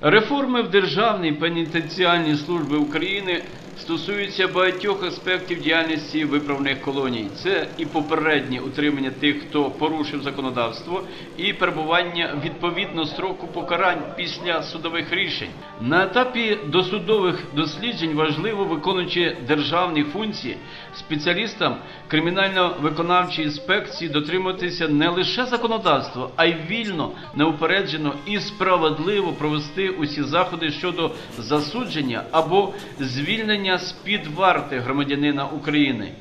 Реформи в Державній пенітенціальній службі України стосуються багатьох аспектів діяльності виправних колоній. Це і попереднє утримання тих, хто порушив законодавство, і перебування відповідно строку покарань після судових рішень. На етапі досудових досліджень важливо виконуючи державні функції спеціалістам кримінально-виконавчої інспекції дотримуватися не лише законодавства, а й вільно, неупереджено і справедливо провести усі заходи щодо засудження або звільнення з-під варти громадянина України.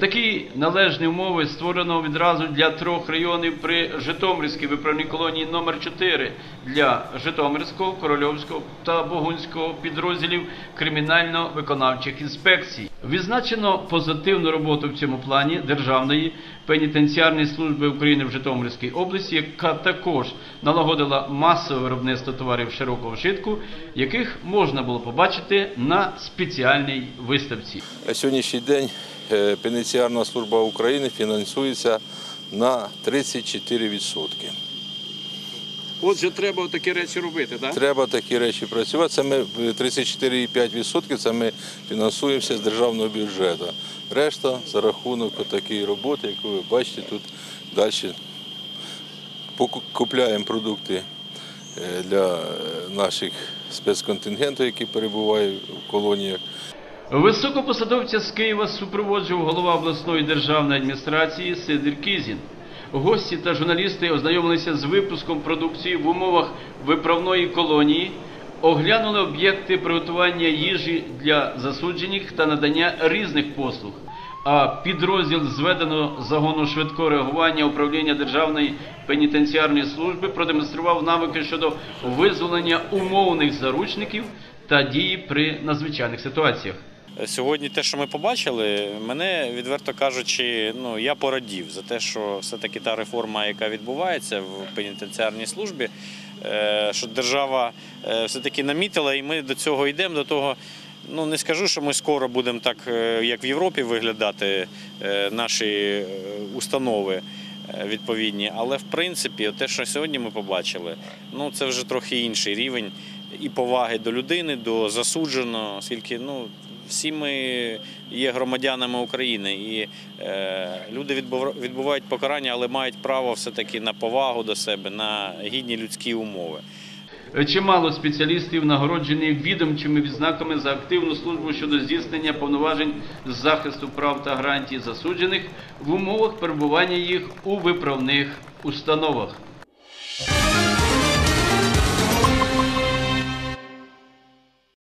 Такі належні умови створено відразу для трьох районів при Житомирській виправній колонії номер 4 для Житомирського, Корольовського та Богунського підрозділів кримінально-виконавчих інспекцій. Відзначено позитивну роботу в цьому плані Державної пенітенціарної служби України в Житомирській області, яка також налагодила масове виробництво товарів широкого вжитку, яких можна було побачити на спеціальній виставці. Сьогоднішній день е, пенітенціарна служба України фінансується на 34%. Отже, треба такі речі робити, так? Треба такі речі працювати. Це ми е, 34,5% це ми фінансуємося з державного бюджету. Решта за рахунок такої роботи, яку ви бачите, тут далі купляємо продукти е, для е, наших спецконтингентів, які перебувають в колоніях. Високопосадовця з Києва супроводжував голова обласної державної адміністрації Сидір Кізін. Гості та журналісти ознайомилися з випуском продукції в умовах виправної колонії, оглянули об'єкти приготування їжі для засуджених та надання різних послуг. А підрозділ зведеного загону швидкого реагування управління Державної пенітенціарної служби продемонстрував навики щодо визволення умовних заручників та дії при надзвичайних ситуаціях. Сьогодні те, що ми побачили, мене відверто кажучи, ну я порадів за те, що все-таки та реформа, яка відбувається в пенітенціарній службі, е, що держава е, все-таки намітила, і ми до цього йдемо. До того, ну не скажу, що ми скоро будемо так, е, як в Європі, виглядати наші установи. Відповідні, але в принципі, те, що сьогодні ми побачили, ну це вже трохи інший рівень і поваги до людини, до засудженого, оскільки ну всі ми є громадянами України, і е, люди відбув- відбувають покарання, але мають право все-таки на повагу до себе, на гідні людські умови. Чимало спеціалістів нагороджені відомчими відзнаками за активну службу щодо здійснення повноважень з захисту прав та гарантій засуджених в умовах перебування їх у виправних установах.